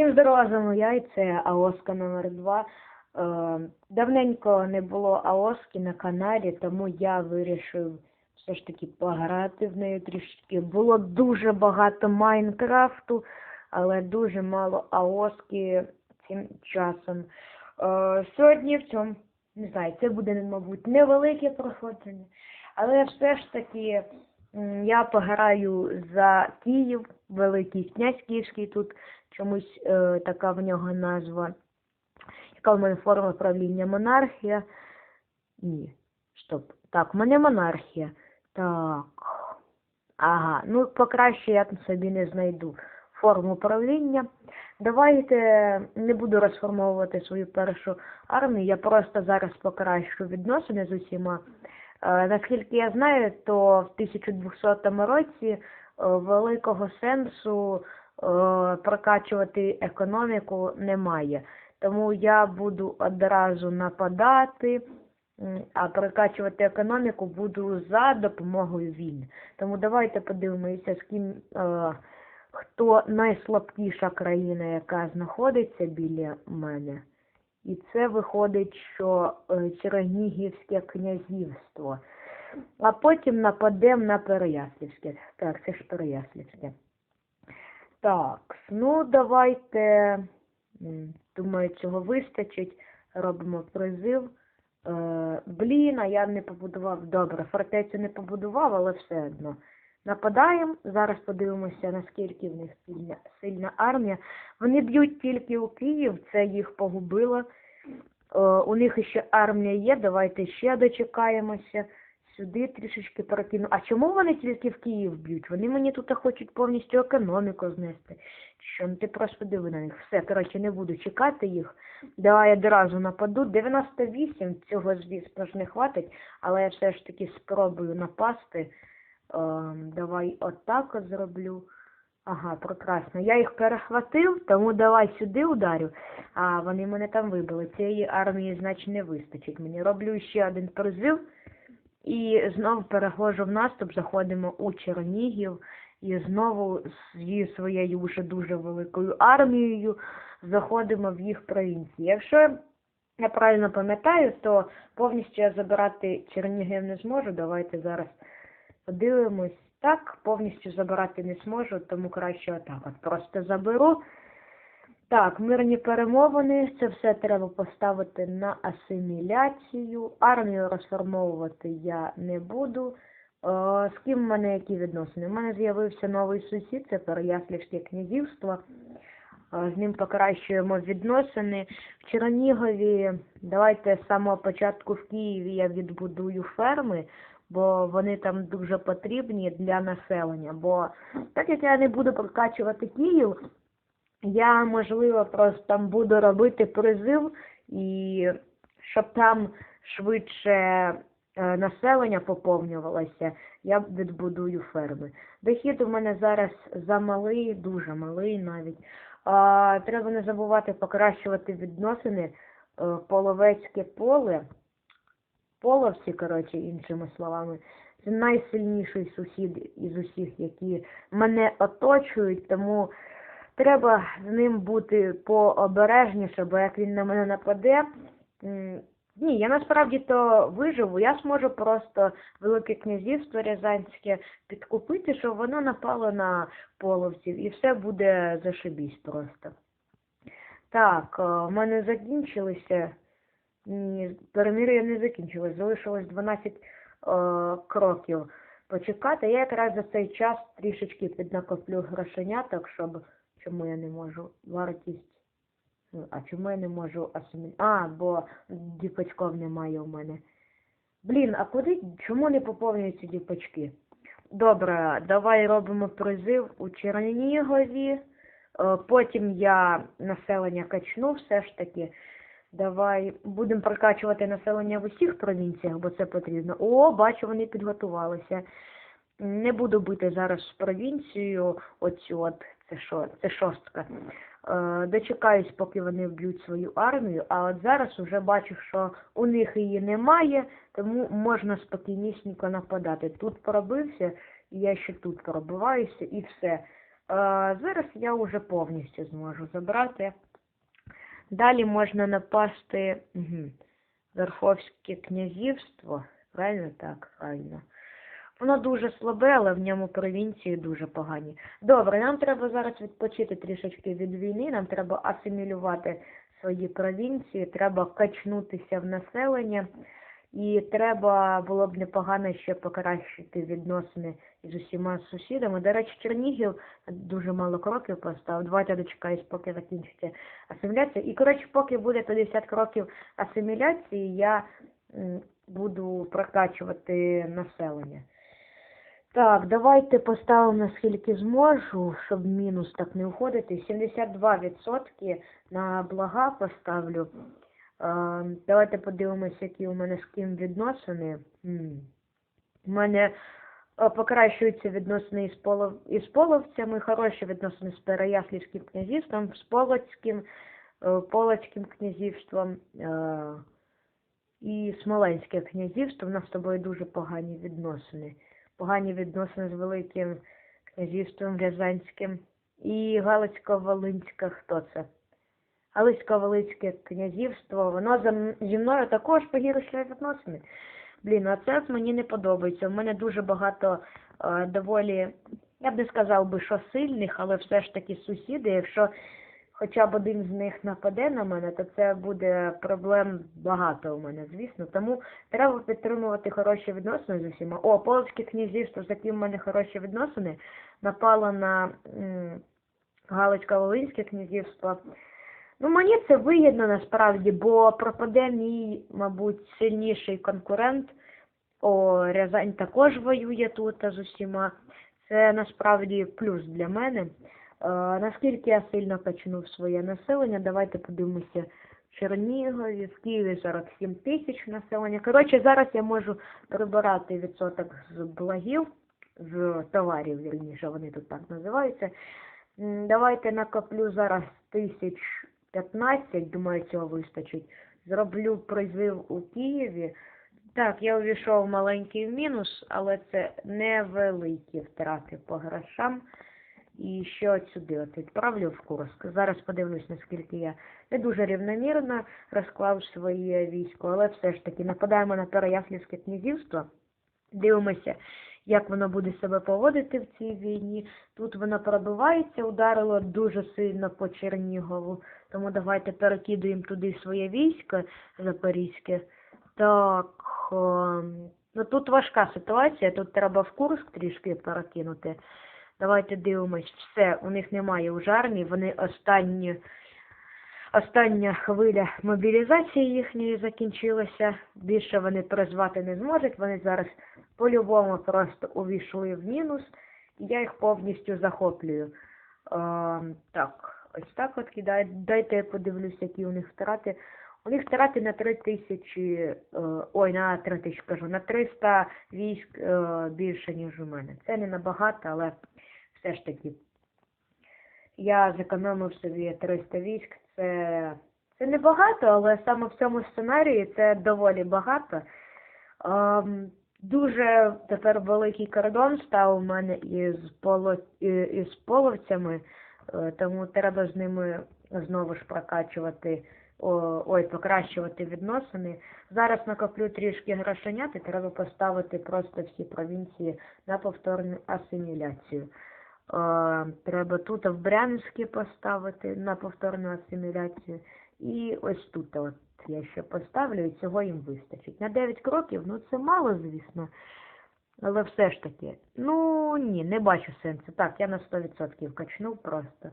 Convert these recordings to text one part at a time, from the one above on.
Всім здорова, з вами я і це Аоска номер 2 Е, давненько не було Аоски на каналі, тому я вирішив все ж таки пограти в неї трішки. Було дуже багато Майнкрафту, але дуже мало Аоски цим часом. Е, сьогодні в цьому, не знаю, це буде, мабуть, невелике проходження, але все ж таки я пограю за Київ, Великий князь Київський тут чомусь е, така в нього назва. Яка в мене форма правління монархія? Ні. Стоп. Так, в мене монархія. Так. Ага, ну покраще я собі не знайду форму правління. Давайте не буду розформовувати свою першу армію, я просто зараз покращу відносини з усіма. Е, наскільки я знаю, то в 1200 році е, великого сенсу прокачувати економіку немає. Тому я буду одразу нападати, а прокачувати економіку буду за допомогою війн. Тому давайте подивимося, з ким е, хто найслабкіша країна, яка знаходиться біля мене. І це виходить, що е, Чернігівське князівство. А потім нападемо на Переяслівське. Так, це ж Переяслівське. Так, ну давайте. Думаю, цього вистачить. Робимо призив. Е, блін, а я не побудував. Добре, фортецю не побудував, але все одно. Нападаємо. Зараз подивимося, наскільки в них сильна, сильна армія. Вони б'ють тільки у Київ, це їх погубило. Е, у них ще армія є, давайте ще дочекаємося. Сюди трішечки перекину. А чому вони тільки в Київ б'ють? Вони мені тут хочуть повністю економіку знести. Що ну ти просто диви на них. Все, коротше, не буду чекати їх. Давай я одразу нападу. 98 цього, звісно ж, не хватить, але я все ж таки спробую напасти. Ем, давай отак от зроблю. Ага, прекрасно. Я їх перехватив, тому давай сюди ударю. А вони мене там вибили. Цієї армії, значить, не вистачить. Мені роблю ще один призив. І знову переходжу в наступ, заходимо у Чернігів і знову зі своєю вже дуже великою армією заходимо в їх провінції. Якщо я правильно пам'ятаю, то повністю я забирати Чернігів не зможу. Давайте зараз подивимось. Так, повністю забирати не зможу, тому краще отак от просто заберу. Так, мирні перемовини, це все треба поставити на асиміляцію. Армію розформовувати я не буду. Е, з ким в мене які відносини? У мене з'явився новий сусід, це Переяслівське князівство. Е, з ним покращуємо відносини. В Чернігові, давайте з самого початку в Києві я відбудую ферми, бо вони там дуже потрібні для населення. Бо так як я не буду прокачувати Київ, я, можливо, просто там буду робити призив, і щоб там швидше е, населення поповнювалося, я відбудую ферми. Дохід у мене зараз замалий, дуже малий навіть. А, треба не забувати покращувати відносини. Е, Половецьке поле, половці, коротше, іншими словами, це найсильніший сусід із усіх, які мене оточують, тому треба з ним бути пообережніше, бо як він на мене нападе. Ні, я насправді то виживу, я зможу просто Велике князівство Рязанське підкупити, щоб воно напало на половців, і все буде зашибісь просто. Так, е, в мене закінчилися. Ні, перемир'я не закінчилось, залишилось 12 е, кроків почекати. Я якраз за цей час трішечки піднакоплю грошеняток, щоб чому я не можу вартість. Ну, А чому я не можу асиміль... А, бо діпачков немає у мене. Блін, а куди чому не поповнюються діпачки? Добре, давай робимо призив у Чернігові. Е, Потім я населення качну все ж таки. Давай будемо прокачувати населення в усіх провінціях, бо це потрібно. О, бачу, вони підготувалися. Не буду бити зараз провінцію, оцю от, це що, це шостка. Е, дочекаюсь, поки вони вб'ють свою армію, а от зараз вже бачу, що у них її немає, тому можна спокійнісненько нападати. Тут пробився, і я ще тут пробиваюся, і все. зараз я вже повністю зможу забрати. Далі можна напасти угу, Верховське князівство. Правильно так, правильно. Воно дуже слабе, але в ньому провінції дуже погані. Добре, нам треба зараз відпочити трішечки від війни, нам треба асимілювати свої провінції, треба качнутися в населення, і треба було б непогано ще покращити відносини з усіма сусідами. До речі, Чернігів дуже мало кроків поставив. Давайте дочекаюсь, поки закінчиться асиміляція. І, коротше, поки буде 50 кроків асиміляції, я буду прокачувати населення. Так, давайте поставимо наскільки зможу, щоб мінус так не уходити. 72% на блага поставлю. Давайте подивимося, які у мене з ким відносини. У мене покращуються відносини із, полов... із половцями, хороші відносини з Переяслівським князівством, з Полоцьким, е, Полоцьким князівством е, і Смоленське князівство. У нас з тобою дуже погані відносини погані відносини з Великим князівством Рязанським і Галицько-Волинське, хто це? Галицько-Волинське князівство, воно зі мною також погіршує відносини. Блін, а це мені не подобається. У мене дуже багато е, доволі, я б не сказав би, що сильних, але все ж таки сусіди. Якщо хоча б один з них нападе на мене, то це буде проблем багато у мене, звісно. Тому треба підтримувати хороші відносини з усіма. О, Полоцьке князівство, з яким в мене хороші відносини, напало на Галицько-Волинське князівство. Ну, мені це вигідно насправді, бо пропаде мій, мабуть, сильніший конкурент. О, Рязань також воює тут з усіма. Це насправді плюс для мене. Е, наскільки я сильно качнув своє населення, давайте подивимося в Чернігові, в Києві 47 тисяч населення. Коротше, зараз я можу прибирати відсоток з благів, з товарів, вірніше, вони тут так називаються. Давайте накоплю зараз тисяч 15, думаю, цього вистачить. Зроблю призив у Києві. Так, я увійшов маленький мінус, але це невеликі втрати по грошам. І ще от сюди от відправлю в Курск. Зараз подивлюсь, наскільки я не дуже рівномірно розклав своє військо, але все ж таки нападаємо на Переяслівське князівство. Дивимося, як воно буде себе поводити в цій війні. Тут воно пробивається, ударило дуже сильно по Чернігову. Тому давайте перекидуємо туди своє військо Запорізьке. Так, о, ну тут важка ситуація, тут треба в Курск трішки перекинути. Давайте дивимось, все, у них немає уже армії, вони останні, остання хвиля мобілізації їхньої закінчилася. Більше вони призвати не зможуть. Вони зараз по-любому просто увійшли в мінус, і я їх повністю захоплюю. А, так, ось так от кидаю. Дайте я подивлюсь, які у них втрати. У них втрати на 3 тисячі, е, ой, на 3 тисячі кажу, на 300 військ е, більше, ніж у мене. Це не набагато, але все ж таки. Я зекономив собі 300 військ. Це це небагато, але саме в цьому сценарії це доволі багато. Ем, дуже тепер великий кордон став у мене із поло, із половцями, е, тому треба з ними знову ж прокачувати, ой, покращувати відносини. Зараз накоплю трішки грошенят і треба поставити просто всі провінції на повторну асиміляцію. Треба тут в Брянське поставити на повторну асиміляцію. І ось тут от я ще поставлю, і цього їм вистачить. На 9 кроків, ну це мало, звісно. Але все ж таки, ну ні, не бачу сенсу. Так, я на 100% качнув просто.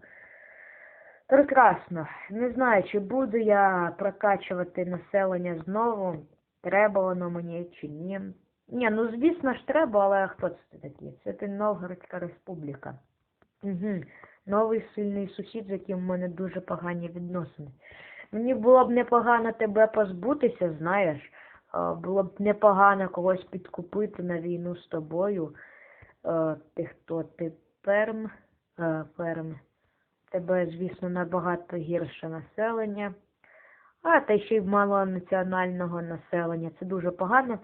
Прекрасно. Не знаю, чи буду я прокачувати населення знову. Треба воно мені чи ні. Ні, ну звісно ж треба, але хто це такий? Це ти Новгородська республіка. Угу. Новий сильний сусід, з яким в мене дуже погані відносини. Мені було б непогано тебе позбутися, знаєш. Було б непогано когось підкупити на війну з тобою. Ти хто ти перм? Перм. Тебе, звісно, набагато гірше населення. А та ще й мало національного населення. Це дуже погано.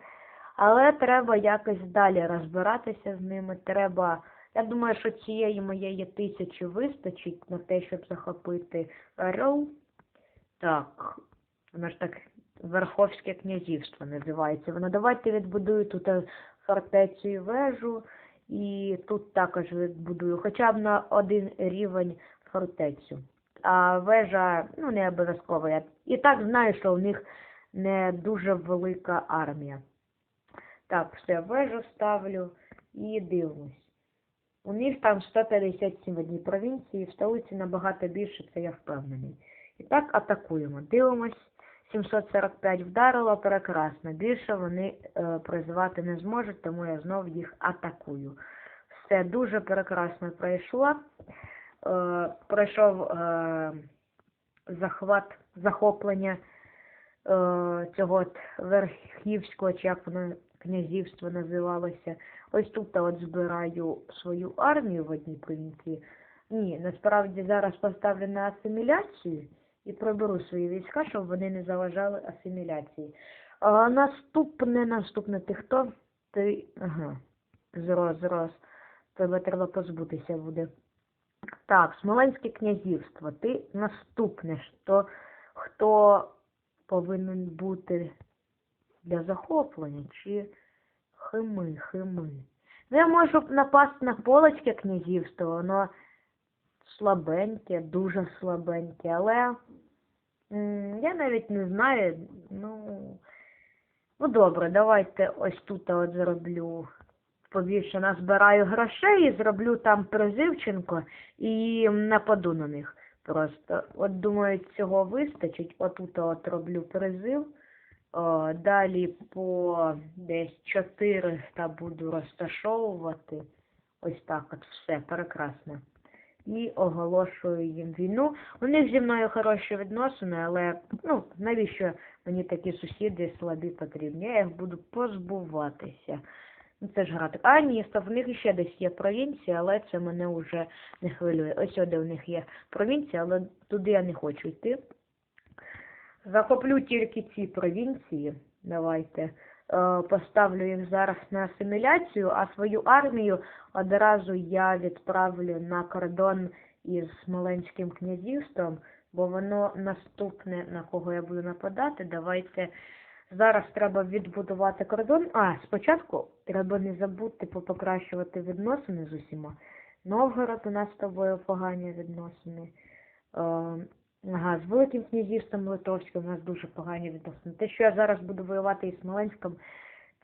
Але треба якось далі розбиратися з ними. Треба Я думаю, що цієї моєї тисячі вистачить на те, щоб захопити Орел. Так, воно ж так Верховське князівство називається. Воно давайте відбудую тут е, фортецю і вежу. І тут також відбудую хоча б на один рівень фортецю. А вежа, ну, не обов'язково. Я і так знаю, що у них не дуже велика армія. Так, все, вежу ставлю і дивимось. У них там 157 в одній провінції, в столиці набагато більше, це я впевнений. І так атакуємо. Дивимось. 745 вдарило, прекрасно. Більше вони е, призивати не зможуть, тому я знов їх атакую. Все дуже прекрасно пройшло. Е, пройшов е, захват, захоплення е, цього верхівського, чи як воно князівство називалося. Ось тут от збираю свою армію в одній провінції. Ні, насправді зараз поставлю на асиміляцію і приберу свої війська, щоб вони не заважали асиміляції. А наступне, наступне ти хто? Ти. Ага. Зрос, зрос. Тебе треба позбутися буде. Так, Смоленське князівство. Ти наступне, що хто повинен бути для захоплення, чи хими, хими. Ну, я можу напасти на Полоцьке князівство, воно слабеньке, дуже слабеньке, але я навіть не знаю, ну, ну добре, давайте ось тут от зроблю побільше назбираю грошей і зроблю там призивченко і нападу на них просто. От думаю, цього вистачить. Отут от роблю призив. О, далі по десь 400 буду розташовувати. Ось так от все, прекрасно. І оголошую їм війну. У них зі мною хороші відносини, але ну, навіщо мені такі сусіди слабі потрібні? Я їх буду позбуватися. Ну, це ж грати. А, ні, в них ще десь є провінція, але це мене вже не хвилює. Ось де в них є провінція, але туди я не хочу йти. Захоплю тільки ці провінції. Давайте. Е, Поставлю їх зараз на асиміляцію, а свою армію одразу я відправлю на кордон із Смоленським князівством, бо воно наступне, на кого я буду нападати. Давайте зараз треба відбудувати кордон. А, спочатку треба не забути покращувати відносини з усіма. Новгород у нас з тобою погані відносини. Ага, з Великим князівством Литовським у нас дуже погані відносини. Те, що я зараз буду воювати із Смоленськом,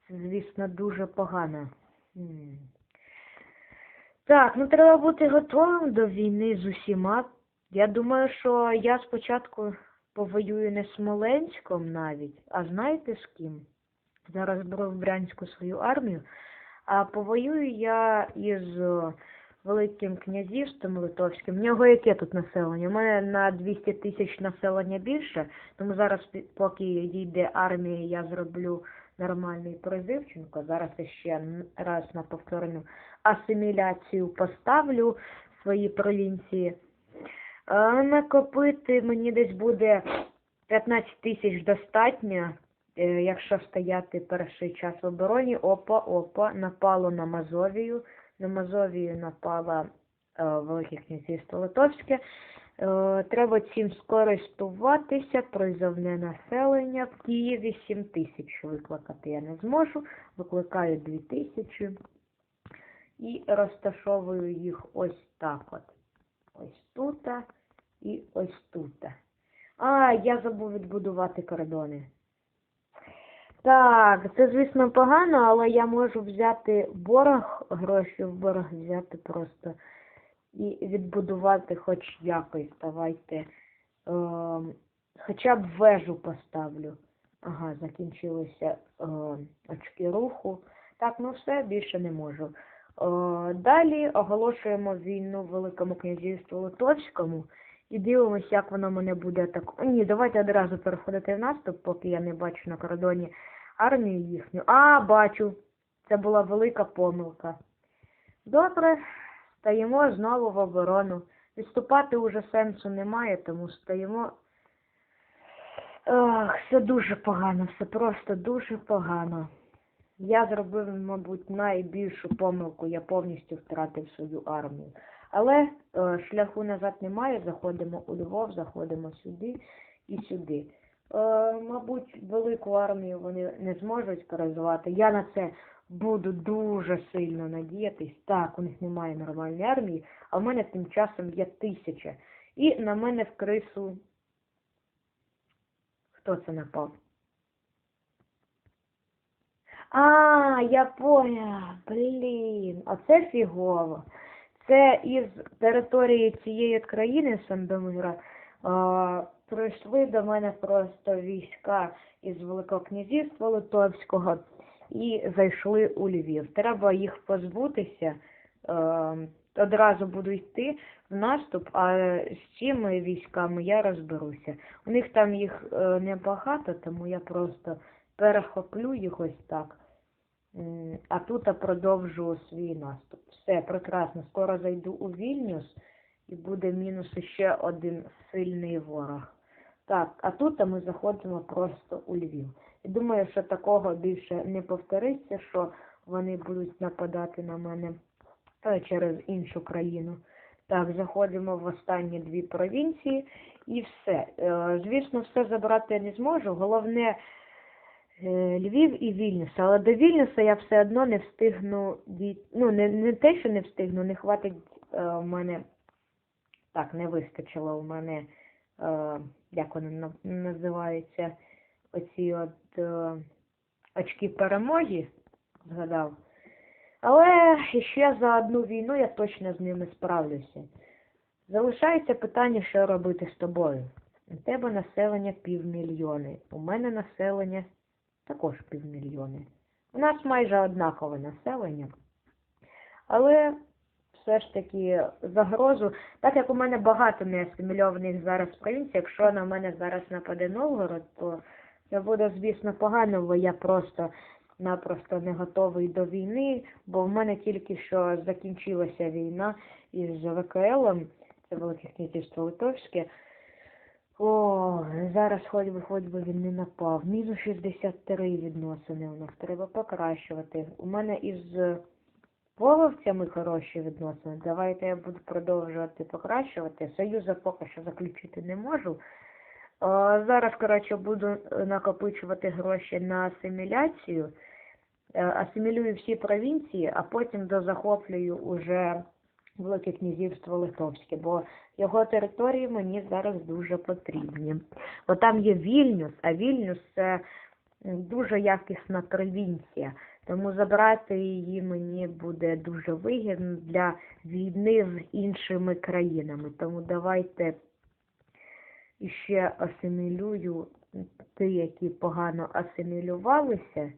це, звісно, дуже погано. Так, ну треба бути готовим до війни з усіма. Я думаю, що я спочатку повоюю не з Смоленськом навіть, а знаєте з ким? Зараз беру в Брянську свою армію, а повоюю я із Великим князівством Литовським. В нього яке тут населення? У мене на 200 тисяч населення більше, тому зараз, поки йде армія, я зроблю нормальний призивченко. Зараз я ще раз на повторну асиміляцію поставлю свої провінції. А накопити мені десь буде 15 тисяч достатньо, е, якщо стояти перший час в обороні. Опа, опа, напало на Мазовію. На Мазовію напало е, Велике князівство Литовське. Е, треба цим скористуватися, призовне населення. В Києві 7 тисяч викликати я не зможу. Викликаю 2 тисячі і розташовую їх ось так от. Ось тут і ось тут. А, я забув відбудувати кордони. Так, це, звісно, погано, але я можу взяти борг, гроші в борг взяти просто і відбудувати хоч якось. Давайте. Ем, хоча б вежу поставлю. Ага, закінчилися ем, очки руху. Так, ну все, більше не можу. Е, Далі оголошуємо війну Великому князівству Литовському і дивимося, як воно мене буде так. Ні, давайте одразу переходити в наступ, поки я не бачу на кордоні армію їхню. А, бачу. Це була велика помилка. Добре, стаємо знову в оборону. Відступати уже сенсу немає, тому стаємо. Ох, все дуже погано, все просто дуже погано. Я зробив, мабуть, найбільшу помилку, я повністю втратив свою армію. Але е, шляху назад немає, заходимо у Львов, заходимо сюди і сюди. Е, мабуть, велику армію вони не зможуть розвивати. Я на це буду дуже сильно надіятись. Так, у них немає нормальної армії, а в мене тим часом є тисяча. І на мене в крису. Хто це напав? А, я поняв. Блін, а це фігово. Це із території цієї країни Сандомира прийшли до мене просто війська із Великого князівства Литовського і зайшли у Львів. Треба їх позбутися. Одразу буду йти в наступ, а з цими військами я розберуся. У них там їх е, небагато, тому я просто перехоплю їх ось так. А тут я продовжу свій наступ. Все, прекрасно. Скоро зайду у Вільнюс і буде мінус ще один сильний ворог. Так, а тут ми заходимо просто у Львів. І думаю, що такого більше не повториться, що вони будуть нападати на мене е, через іншу країну. Так, заходимо в останні дві провінції і все. Е, Звісно, все забрати я не зможу. Головне Львів і Вільнюс. Але до Вільнюса я все одно не встигну. Ну, не, не те, що не встигну, не хватить е, в мене. Так, не вистачило у мене, е, як вони на- називаються, оці от е, очки перемоги, згадав. Але ще за одну війну я точно з ними справлюся. Залишається питання, що робити з тобою. У тебе населення півмільйони. У мене населення також півмільйони. У нас майже однакове населення. Але все ж таки загрозу, так як у мене багато неасимільованих зараз провінцій, якщо на мене зараз нападе Новгород, то це буде, звісно, погано, бо я просто напросто не готовий до війни, бо в мене тільки що закінчилася війна із ВКЛ, це Велике князівство Литовське. О, зараз хоч би хоч би він не напав. Мінус 63 відносини у нас треба покращувати. У мене із половцями хороші відносини. Давайте я буду продовжувати покращувати. Союза поки що заключити не можу. А, зараз, коротше, буду е, накопичувати гроші на асиміляцію. Е, Асимілюю всі провінції, а потім дозахоплюю уже Велике князівство Литовське, бо його території мені зараз дуже потрібні. Бо там є Вільнюс, а Вільнюс це дуже якісна провінція. Тому забрати її мені буде дуже вигідно для війни з іншими країнами. Тому давайте іще асимілюю ті, які погано асимілювалися.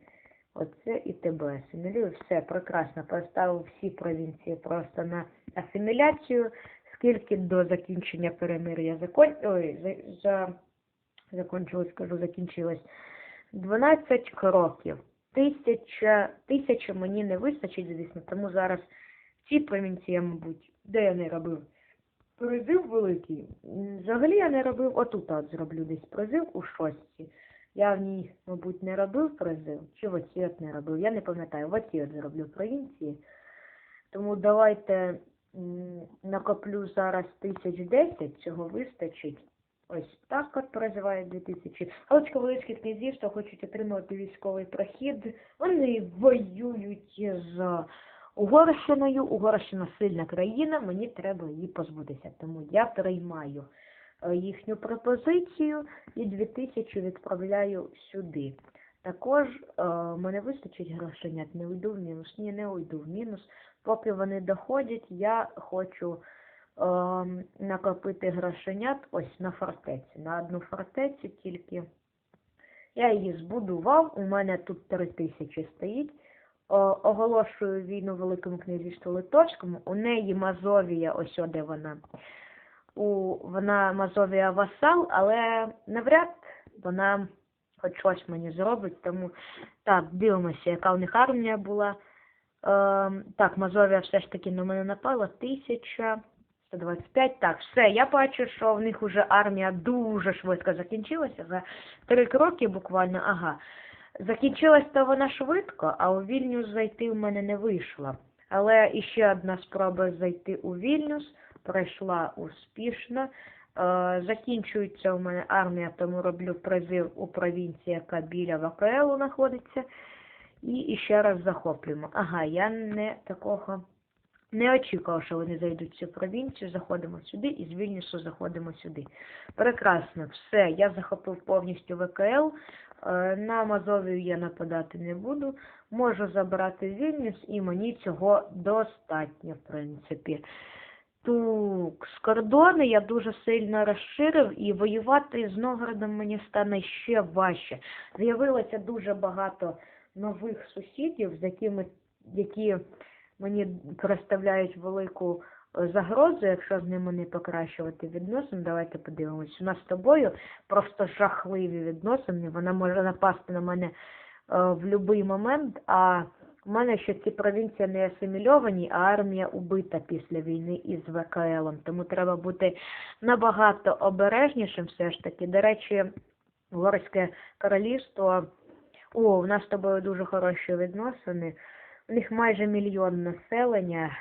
Оце і тебе асимілюю. Все, прекрасно. Поставив всі провінції просто на асиміляцію. Скільки до закінчення перемир'я закон... Ой, за... за... закончилось, кажу, закінчилось. 12 кроків. Тисяча, тисяча мені не вистачить, звісно, тому зараз ці провінції, мабуть, де я не робив призив великий. Взагалі я не робив, отут от зроблю десь призив у шостці. Я в ній, мабуть, не робив призив, чи в от не робив. Я не пам'ятаю, в от зроблю провінції. Тому давайте накоплю зараз тисяч десять, цього вистачить. Ось так от проживає 2000. Галицько Волинське князівство хочуть отримувати військовий прохід. Вони воюють з Угорщиною. Угорщина сильна країна, мені треба її позбутися. Тому я приймаю їхню пропозицію і 2000 відправляю сюди. Також е, мене вистачить грошенят, не уйду в мінус. Ні, не уйду в мінус. Поки вони доходять, я хочу ем, накопити грошенят ось на фортеці. На одну фортецю тільки. Я її збудував, у мене тут три тисячі стоїть. О, оголошую війну Великому князівству Литовському. У неї Мазовія, ось о, де вона. У, вона Мазовія васал, але навряд вона хоч щось мені зробить. Тому так, дивимося, яка у них армія була. Ем, так, Мазовія все ж таки на мене напала. Тисяча. 125. Так, все, я бачу, що в них уже армія дуже швидко закінчилася. За три кроки буквально, ага. Закінчилась то вона швидко, а у Вільнюс зайти в мене не вийшло. Але іще одна спроба зайти у Вільнюс пройшла успішно. Е, закінчується у мене армія, тому роблю призив у провінції, яка біля ВКЛу знаходиться. І ще раз захоплюємо. Ага, я не такого не очікував, що вони зайдуть в цю провінцію. Заходимо сюди і з Вільнюсу заходимо сюди. Прекрасно, все. Я захопив повністю ВКЛ. Е, На Мазовію я нападати не буду. Можу забрати Вільнюс, і мені цього достатньо, в принципі. Кордони я дуже сильно розширив, і воювати з Новгородом мені стане ще важче. З'явилося дуже багато нових сусідів, з якими які мені представляють велику е, загрозу, якщо з ними не покращувати відносини. Давайте подивимось. У нас з тобою просто жахливі відносини. Вона може напасти на мене е, в будь-який момент, а у мене ще ці провінції не асимільовані, а армія убита після війни із ВКЛ. Тому треба бути набагато обережнішим все ж таки. До речі, Горське королівство. О, у нас з тобою дуже хороші відносини. У них майже мільйон населення,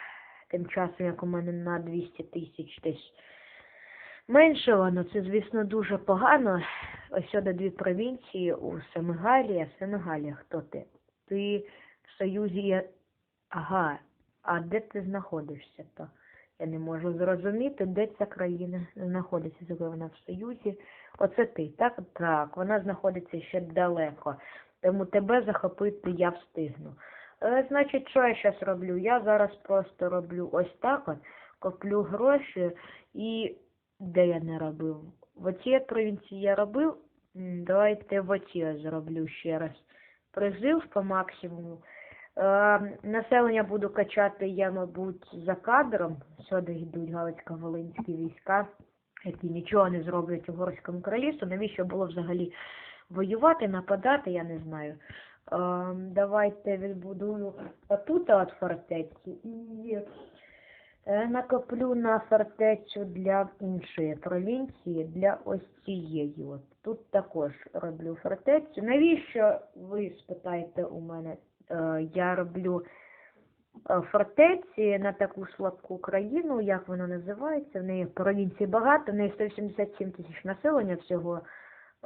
тим часом, як у мене на 200 тисяч десь менше воно. Це, звісно, дуже погано. Ось сюди дві провінції у Семигалія. Семигалія, хто ти? Ти Союзі є. Ага, а де ти знаходишся то? Я не можу зрозуміти, де ця країна знаходиться, коли вона в Союзі. Оце ти, так? Так, вона знаходиться ще далеко. Тому тебе захопити я встигну. Е, значить, що я зараз роблю? Я зараз просто роблю ось так от, коплю гроші і де я не робив? В оцій провінції я робив. Давайте в оці я зроблю ще раз. Призив по максимуму. Е, населення буду качати я, мабуть, за кадром. Сюди йдуть Галицько-Волинські війська, які нічого не зроблять у Горському королівству. Навіщо було взагалі воювати, нападати, я не знаю. Е, давайте відбудую отут от фортецю і е, накоплю на фортецю для іншої провінції, для ось цієї. От. Тут також роблю фортецю. Навіщо ви спитаєте у мене? Е, я роблю е, фортеці на таку слабку країну, як вона називається. В неї провінцій багато, в неї 187 тисяч населення всього. Е,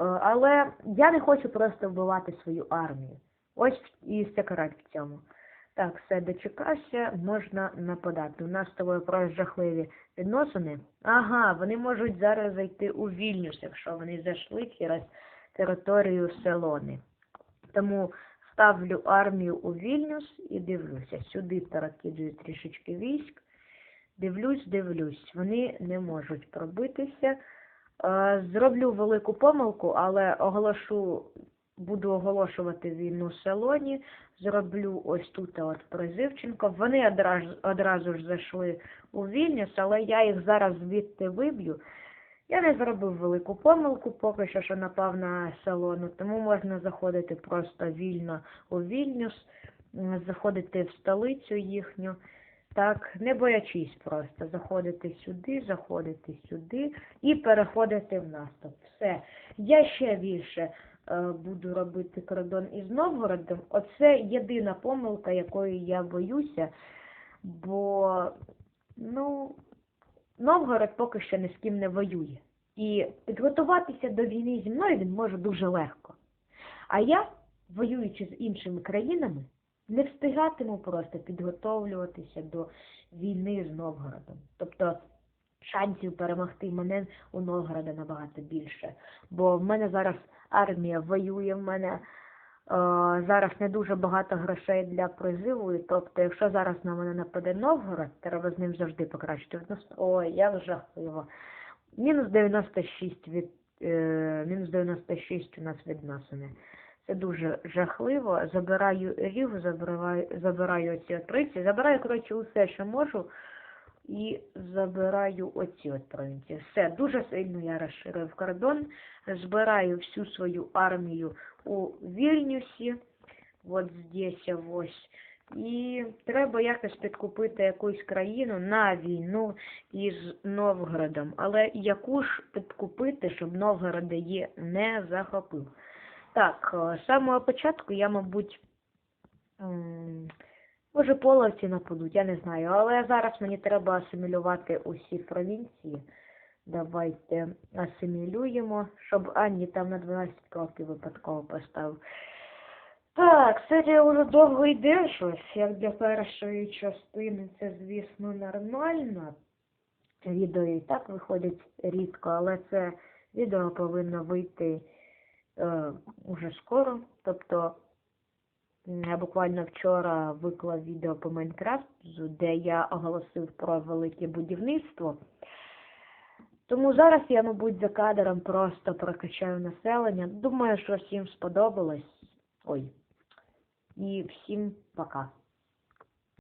Але я не хочу просто вбивати свою армію. Ось і секрет в цьому. Так, все дочекався, можна нападати. У нас з тобою про жахливі відносини. Ага, вони можуть зараз зайти у Вільнюс, якщо вони зайшли через територію Селони. Тому ставлю армію у Вільнюс і дивлюся. Сюди перекидую трішечки військ. Дивлюсь, дивлюсь. Вони не можуть пробитися. Е, Зроблю велику помилку, але оголошу, буду оголошувати війну Селоні. Зроблю ось тут от призивченко. Вони одразу ж зайшли у Вільнюс, але я їх зараз звідти виб'ю. Я не зробив велику помилку, поки що, що напав на Селону, тому можна заходити просто вільно у Вільнюс, заходити в столицю їхню. Так, не боячись просто заходити сюди, заходити сюди і переходити в наступ. Все. Я ще більше е, буду робити кордон із Новгородом. Оце єдина помилка, якої я боюся, бо, ну, Новгород поки що ні з ким не воює. І підготуватися до війни зі мною він може дуже легко. А я, воюючи з іншими країнами, не встигатиму просто підготовлюватися до війни з Новгородом. Тобто шансів перемогти мене у Новгорода набагато більше. Бо в мене зараз армія воює, в мене зараз не дуже багато грошей для призиву. І тобто, якщо зараз на мене нападе Новгород, треба з ним завжди покращити. Ой, як жахливо. Мінус 96 від е, мінус 96 у нас відносини. Це дуже жахливо. Забираю рів, забираю, забираю оці от забираю, коротше, усе, що можу, і забираю оці от провінції. Все, дуже сильно я розширив кордон, збираю всю свою армію у Вільнюсі, от здесь ось. І треба якось підкупити якусь країну на війну із Новгородом. Але яку ж підкупити, щоб Новгород її не захопив? Так, е, з самого початку я, мабуть, може половці нападуть, я не знаю. Але зараз мені треба асимілювати усі провінції. Давайте асимілюємо, щоб Анні там на 12 кроків випадково поставив. Так, серія вже довго йде щось. Як для першої частини це, звісно, нормально. Відео і так виходять рідко, але це відео повинно вийти е, уже скоро. Тобто я буквально вчора виклав відео по Майнкрафту, де я оголосив про велике будівництво. Тому зараз я, мабуть, за кадром просто прокачаю населення. Думаю, що всім сподобалось. Ой. І всім пока.